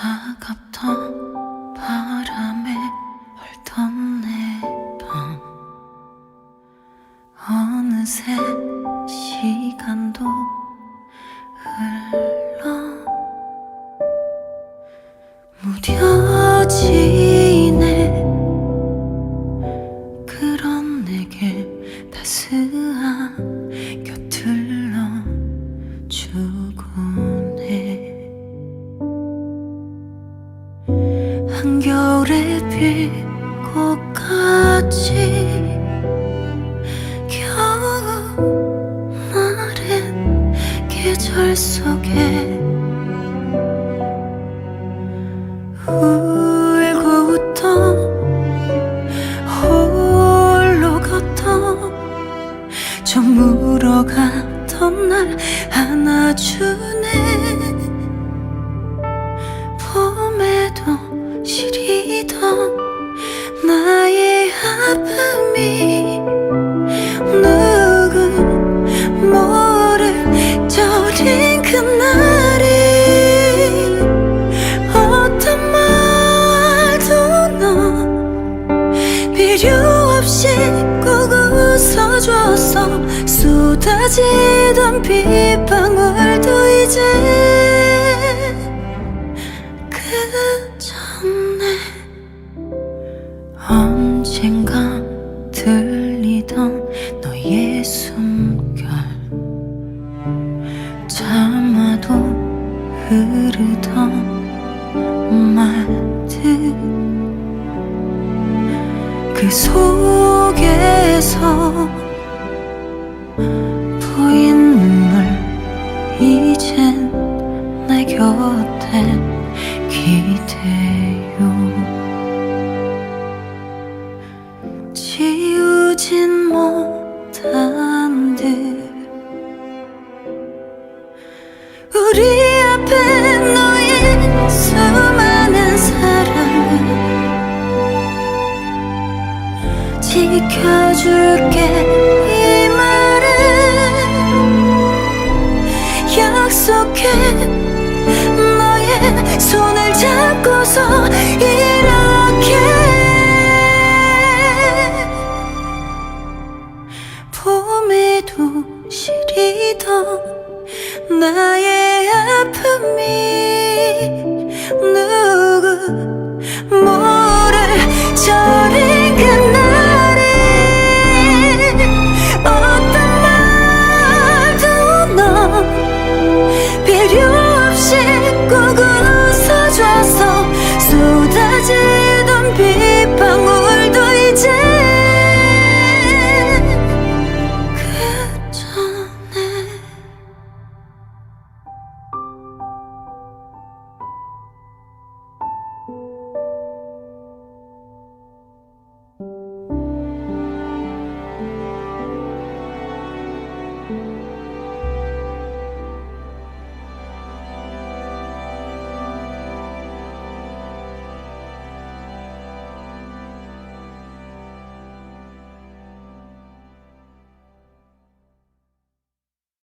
차갑던 바람에 얼던 내밤. 어느새 시간도 흘러 무뎌지네. 그런 내게 따스한 한겨울에 빌 꽃같이 겨우 마른 계절 속에 나의 아픔이 누구 모를 저린 그날이 어떤 말도 넌 필요 없이 꼭 웃어줬어 쏟아지던 빗방울도 이제 흐르던 말들. 그 속에서 보인 눈물 이젠 내 곁에 기대요. 지우진 못한 듯 우리 지켜줄게. 이 말은 약속해. 너의 손을 잡고서 이렇게 봄에도 시리던 나의 아픔이 누구 모를 저린 그날에 어떤 말도 너 필요 없이 꼭 웃어줘서 쏟아지던 비